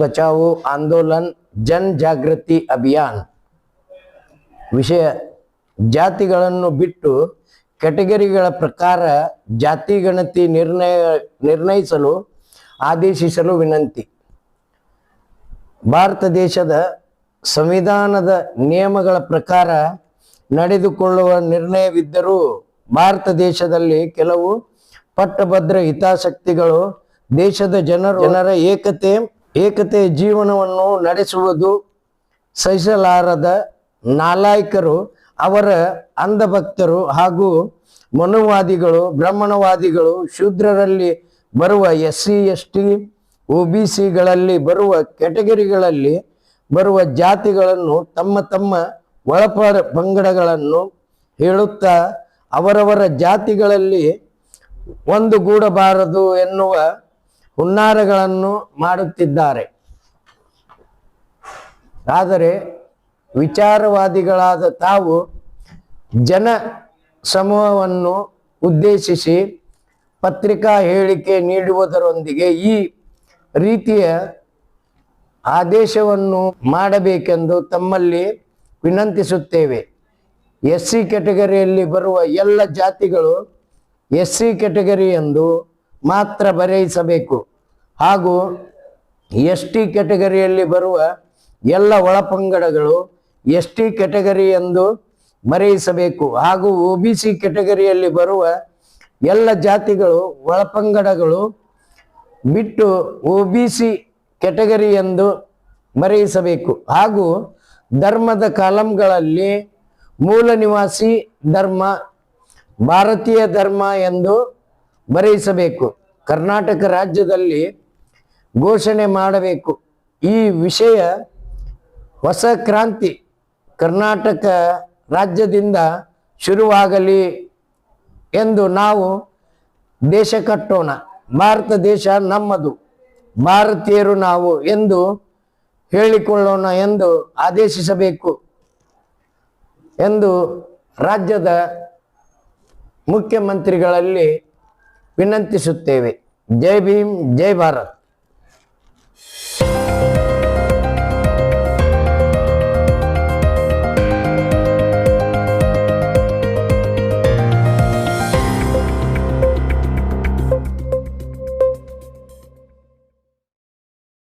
ಬಚಾವೋ, ಆಂದೋಲನ್, ಜನ್ ಜಾಗೃತಿ ಅಭಿಯಾನ್. ವಿಷಯ, ಜಾತಿಗಳನ್ನು ಬಿಟ್ಟು ಕೆಟಗರಿಗಳ ಪ್ರಕಾರ ಜಾತಿ ಗಣತಿ ನಿರ್ಣಯ, ನಿರ್ಣಯಿಸಲು ಆದೇಶಿಸಲು ವಿನಂತಿ. ಭಾರತ ದೇಶದ ಸಂವಿಧಾನದ ನಿಯಮಗಳ ಪ್ರಕಾರ ನಡೆದುಕೊಳ್ಳುವ ನಿರ್ಣಯವಿದ್ದರೂ ಭಾರತ ದೇಶದಲ್ಲಿ ಕೆಲವು ಪಟ್ಟಭದ್ರ ಹಿತಾಸಕ್ತಿಗಳು ದೇಶದ ಜನರು, ಜನರ ಏಕತೆ ಏಕತೆಯ ಜೀವನವನ್ನು ನಡೆಸುವುದು ಸಹಿಸಲಾರದ ನಾಲಾಯಕರು, ಅವರ ಅಂಧಭಕ್ತರು ಹಾಗೂ ಮನುವಾದಿಗಳು, ಬ್ರಾಹ್ಮಣವಾದಿಗಳು, ಶೂದ್ರರಲ್ಲಿ ಬರುವ S C, S T O B ಸಿಗಳಲ್ಲಿ ಬರುವ ಕ್ಯಾಟಗರಿಗಳಲ್ಲಿ ಬರುವ ಜಾತಿಗಳನ್ನು ತಮ್ಮ ತಮ್ಮ ಒಳಪ ಪಂಗಡಗಳನ್ನು ಹೇಳುತ್ತಾ ಅವರವರ ಜಾತಿಗಳಲ್ಲಿ ಒಂದು ಗೂಡಬಾರದು ಎನ್ನುವ ಹುನ್ನಾರಗಳನ್ನು ಮಾಡುತ್ತಿದ್ದಾರೆ. ಆದರೆ ವಿಚಾರವಾದಿಗಳಾದ ತಾವು ಜನ ಸಮೂಹವನ್ನು ಉದ್ದೇಶಿಸಿ ಪತ್ರಿಕಾ ಹೇಳಿಕೆ ನೀಡುವುದರೊಂದಿಗೆ ಈ ರೀತಿಯ ಆದೇಶವನ್ನು ಮಾಡಬೇಕೆಂದು ತಮ್ಮಲ್ಲಿ ವಿನಂತಿಸುತ್ತೇವೆ. ಎಸ್ ಸಿ ಕೆಟಗರಿಯಲ್ಲಿ ಬರುವ ಎಲ್ಲ ಜಾತಿಗಳು ಎಸ್ ಸಿ ಕೆಟಗರಿ ಎಂದು ಮಾತ್ರ ಬರೆಯಿಸಬೇಕು. ಹಾಗೂ ಎಸ್ ಟಿ ಕೆಟಗರಿಯಲ್ಲಿ ಬರುವ ಎಲ್ಲ ಒಳಪಂಗಡಗಳು ಎಸ್ ಟಿ ಕೆಟಗರಿ ಎಂದು ಬರೆಯಿಸಬೇಕು. ಹಾಗೂ ಒ ಬಿ ಸಿ ಕೆಟಗರಿಯಲ್ಲಿ ಬರುವ ಎಲ್ಲ ಜಾತಿಗಳು, ಒಳಪಂಗಡಗಳು ಬಿಟ್ಟು ಒ ಬಿ ಸಿ ಕೆಟಗರಿ ಎಂದು ಬರೆಯಿಸಬೇಕು. ಹಾಗೂ ಧರ್ಮದ ಕಾಲಂಗಳಲ್ಲಿ ಮೂಲ ನಿವಾಸಿ ಧರ್ಮ, ಭಾರತೀಯ ಧರ್ಮ ಎಂದು ಬರೆಯಿಸಬೇಕು. ಕರ್ನಾಟಕ ರಾಜ್ಯದಲ್ಲಿ ಘೋಷಣೆ ಮಾಡಬೇಕು. ಈ ವಿಷಯ ಹೊಸ ಕ್ರಾಂತಿ ಕರ್ನಾಟಕ ರಾಜ್ಯದಿಂದ ಶುರುವಾಗಲಿ ಎಂದು ನಾವು ದೇಶ ಕಟ್ಟೋಣ. ಭಾರತ ದೇಶ ನಮ್ಮದು. ಭಾರತೀಯರು ನಾವು ಎಂದು ಹೇಳಿಕೊಳ್ಳೋಣ ಎಂದು ಆದೇಶಿಸಬೇಕು ಎಂದು ರಾಜ್ಯದ ಮುಖ್ಯಮಂತ್ರಿಗಳಲ್ಲಿ ವಿನಂತಿಸುತ್ತೇವೆ. ಜೈ ಭೀಮ್ ಜೈ ಭಾರತ್.